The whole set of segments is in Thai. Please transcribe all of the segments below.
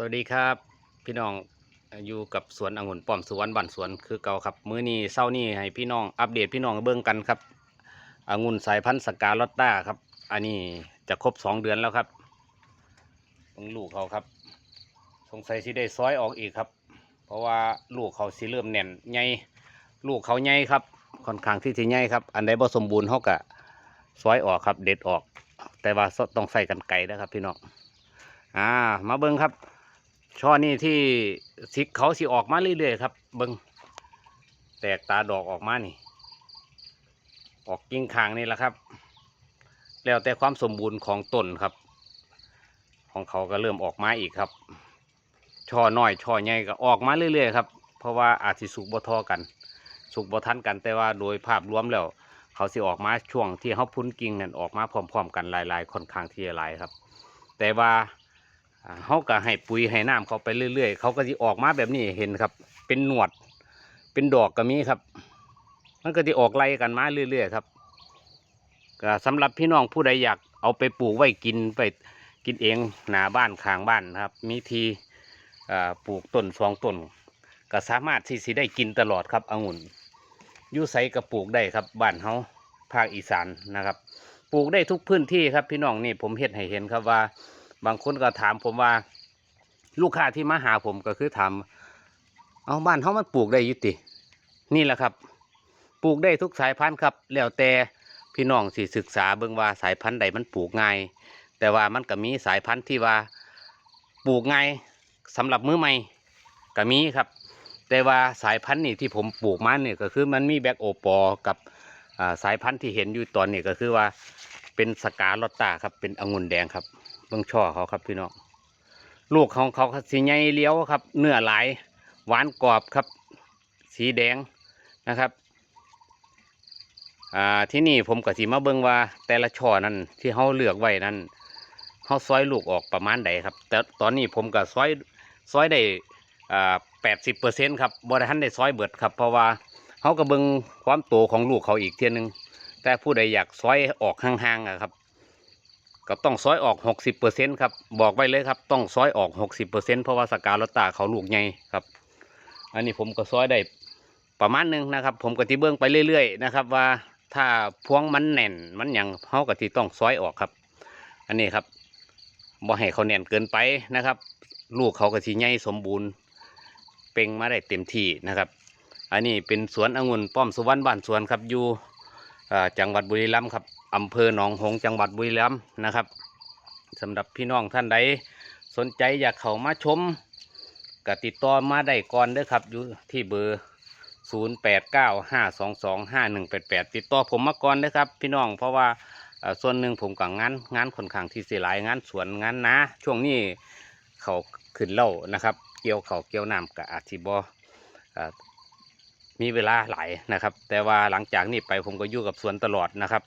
สวัสดีครับ พี่น้องอยู่กับสวนองุ่นป้อมสวนบ้านสวนคือเก่าครับ มื้อนี้เศร้านี้ให้พี่น้องอัปเดตพี่น้องเบิ่งกันครับองุ่นสายพันธุ์สกาลอตต้าครับ อันนี้จะครบสองเดือนแล้วครับเบิ่งลูกเขาครับ สงสัยสิได้ซอยออกอีกครับ เพราะว่าลูกเขาสิเริ่มแน่นใหญ่ลูกเขาใหญ่ครับค่อนข้างที่จะใหญ่ครับ อันใดบ่สมบูรณ์เขาก็ซอยออกครับ เด็ดออก แต่ว่าต้องใส่กันไกลนะครับ พี่น้องอ่ามาเบิ้งครับ ช่อนี่ที่สิเขาสิออกมาเรื่อยๆครับเบิ้งแตกตาดอกออกมานี่ ออกกิ่งคางนี่แหละครับ แล้วแต่ความสมบูรณ์ของต้นครับ ของเขาก็เริ่มออกมาอีกครับช่อน้อยช่อใหญ่ก็ออกมาเรื่อยๆครับเพราะว่าอาจสิสุกบ่ทอกัน สุกบ่ทันกันแต่ว่าโดยภาพรวมแล้ว เขาสิออกมาช่วงที่เขาพุ้นกิ่งนั่นออกมาพร้อม ๆ กันหลายๆค่อนข้างที่จะหลายครับ แต่ว่า เขาก็ให้ปุ๋ยให้น้ำเขาไปเรื่อยๆ เขาก็จะออกมาแบบนี้เห็นครับ เป็นหนวด เป็นดอกก็มีครับ มันก็จะออกไล่กันมาเรื่อยๆครับก็สำหรับพี่น้องผู้ใดอยากเอาไปปลูกไว้กินไปกินเองหน้าบ้านข้างบ้านครับ มีทีปลูกต้นสองต้นก็สามารถที่สิได้กินตลอดครับองุ่นยูไซก็ปลูกได้ครับบ้านเฮาภาคอีสานนะครับ ปลูกได้ทุกพื้นที่ครับพี่น้องนี่ผมเห็นให้เห็นครับว่า บางคนก็ถามผมว่า ลูกค้าที่มาหาผมก็คือถามเอาบ้านเขามันปลูกได้ยุติ นี่แหละครับ ปลูกได้ทุกสายพันธุ์ครับ แล้วแต่พี่น้องสิศึกษาเบิ่งว่าสายพันธุ์ใดมันปลูกง่าย แต่ว่ามันก็มีสายพันธุ์ที่ว่าปลูกง่ายสำหรับมือใหม่ก็มีครับ แต่ว่าสายพันธุ์นี่ที่ผมปลูกมาเนี่ยก็คือมันมีแบกโอปอกับสายพันธุ์ที่เห็นอยู่ตอนนี้ก็คือว่า เป็นสกาลอตตาครับ เป็นองุ่นแดงครับเบื้องช่อเขาครับพี่น้องลูกของเขาสีใหญ่เลี้ยวครับ เนื้อหลาย หวานกรอบครับ สีแดงนะครับอ่าที่นี่ผมก็สีมาเบิ่งว่า แต่ละช่อนั้นที่เขาเลือกไว้นั้นเขาซอยลูกออกประมาณใดครับ แต่ตอนนี้ผมก็ซอยซอยได้อ่าแปดสิบเปอร์เซ็นต์ครับบริทันได้ซอยเบิดครับ เพราะว่าเขาก็เบิงความโตของลูกเขาอีกเทียหนึง แต่ผู้ใดอยากซอยออกห่างๆอะครับ ก็ต้องซอยออก 60%ครับ บอกไว้เลยครับ ต้องซอยออก 60%เพราะว่าสกาลตาเขาลูกใหญ่ครับ อันนี้ผมก็ซอยได้ประมาณหนึงนะครับ ผมก็ที่เบื้องไปเรื่อยๆนะครับ ว่าถ้าพวงมันแน่นมันยังเขาก็ที่ต้องซอยออกครับ อันนี้ครับบ่ให้เขาแน่นเกินไปนะครับ ลูกเขาก็ที่ใหญ่สมบูรณ์เป่งมาได้เต็มที่นะครับ อันนี้เป็นสวนองุ่นป้อมสุวรรณบ้านสวนครับอยู่ จังหวัดบุรีรัมย์ครับอำเภอหนองหงส์จังหวัดบุรีรัมย์นะครับสำหรับพี่น้องท่านใดสนใจอยากเข้ามาชมก็ติดต่อมาได้ก่อนเด้อครับอยู่ที่เบอร์ 0 8 9 5 2 2 5 1 8 8 ติดต่อผมมาก่อนเด้อครับ พี่น้องเพราะว่าส่วนหนึ่งผมกับงานงานค่อนข้างที่เสียหลายงานสวนงานนาช่วงนี้เขาขึ้นเล่านะครับ เกี่ยวเขาเกี่ยวน้ำกับอาชีบอ มีเวลาหลายนะครับ แต่ว่าหลังจากนี้ไปผมก็อยู่กับสวนตลอดนะครับ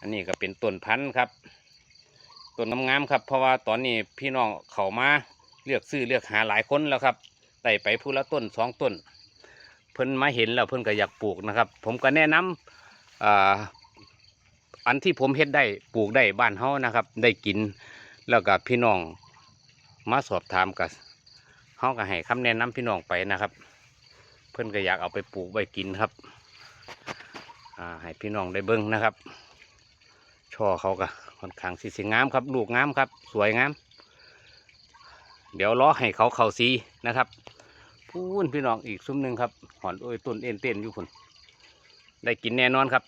อันนี้ก็เป็นต้นพันธุ์ครับต้นน้ำงามครับ เพราะว่าตอนนี้พี่น้องเขามาเลือกซื้อเลือกหาหลายคนแล้วครับได้ไปผู้ละต้นสองต้น เพิ่นมาเห็นแล้วเพิ่นก็อยากปลูกนะครับ ผมก็แนะนำอ่าอันที่ผมเฮ็ดได้ปลูกได้บ้านเฮานะครับ ได้กินแล้วก็พี่น้องมาสอบถามกันเฮาก็ให้คำแนะนำพี่น้องไปนะครับ เพื่อนก็อยากเอาไปปลูกไว้กินครับให้พี่น้องได้เบิ้งนะครับ ช่อเขาก็ค่อนข้างสีสงามครับ ลูกงามครับ สวยงาม เดี๋ยวล้อให้เขาเข่าสีนะครับพูนพี่น้องอีกซุ้มหนึ่งครับหอนโอ้ยต้นเอ็นเต้นอยู่คุณได้กินแน่นอนครับ